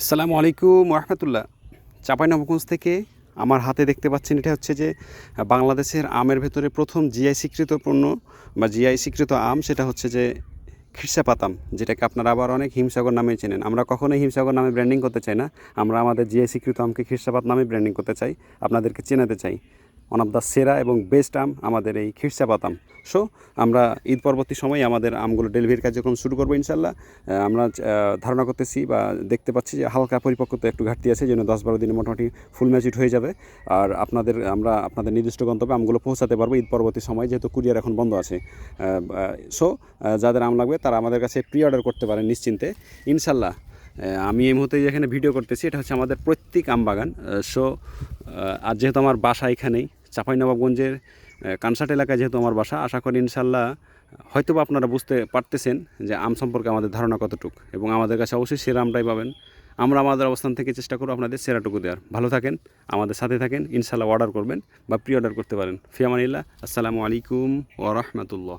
আসসালামু আলাইকুম রহমতুল্লাহ চাঁপাইনবগঞ্জ থেকে আমার হাতে দেখতে পাচ্ছেন এটা হচ্ছে যে, বাংলাদেশের আমের ভেতরে প্রথম জিআই স্বীকৃত পণ্য বা জিআই স্বীকৃত আম, সেটা হচ্ছে যে খিরসা পাতাম যেটাকে আপনারা আবার অনেক হিমসাগর নামে চেনেন। আমরা কখনোই হিমসাগর নামে ব্র্যান্ডিং করতে চাই না। আমরা আমাদের জিআই স্বীকৃত আমকে খিরসাপাত নামে ব্র্যান্ডিং করতে চাই, আপনাদেরকে চেনাতে চাই। ওয়ান অফ দ্য সেরা এবং বেস্ট আম আমাদের এই খিরসাপাত আম। সো আমরা ঈদ পরবর্তী সময়ে আমাদের আমগুলো ডেলিভারির কার্যক্রম শুরু করব ইনশাল্লাহ আমরা ধারণা করতেছি বা দেখতে পাচ্ছি যে হালকা পরিপক্কতা একটু ঘাটতি আছে, যেন দশ বারো দিনে মোটামুটি ফুল ম্যাচিট হয়ে যাবে। আর আপনাদের, আমরা আপনাদের নির্দিষ্ট গন্তব্যে আমগুলো পৌঁছাতে পারব ঈদ পরবর্তী সময়, যেহেতু কুরিয়ার এখন বন্ধ আছে। সো যাদের আম লাগবে, তারা আমাদের কাছে প্রি অর্ডার করতে পারেন নিশ্চিন্তে। ইনশাল্লাহ আমি এই মুহূর্তে যেখানে ভিডিও করতেছি, এটা হচ্ছে আমাদের প্রত্যেক আম বাগান। সো আর যেহেতু আমার বাসা এখানেই চাঁপাইনবাবগঞ্জের কানসাট এলাকায় যেহেতু আমার বাসা, আশা করি ইনশাল্লাহ হয়তো বা আপনারা বুঝতে পারতেছেন যে আম সম্পর্কে আমাদের ধারণা কতটুক এবং আমাদের কাছে অবশ্যই সেরা আমটাই পাবেন। আমরা আমাদের অবস্থান থেকে চেষ্টা করব আপনাদের সেরাটুকু দেওয়ার। ভালো থাকেন, আমাদের সাথে থাকেন, ইনশাল্লাহ অর্ডার করবেন বা প্রি অর্ডার করতে পারেন। ফিয়ামানিল্লাহ, আসসালামু আলাইকুম ও রহমতুল্লাহ।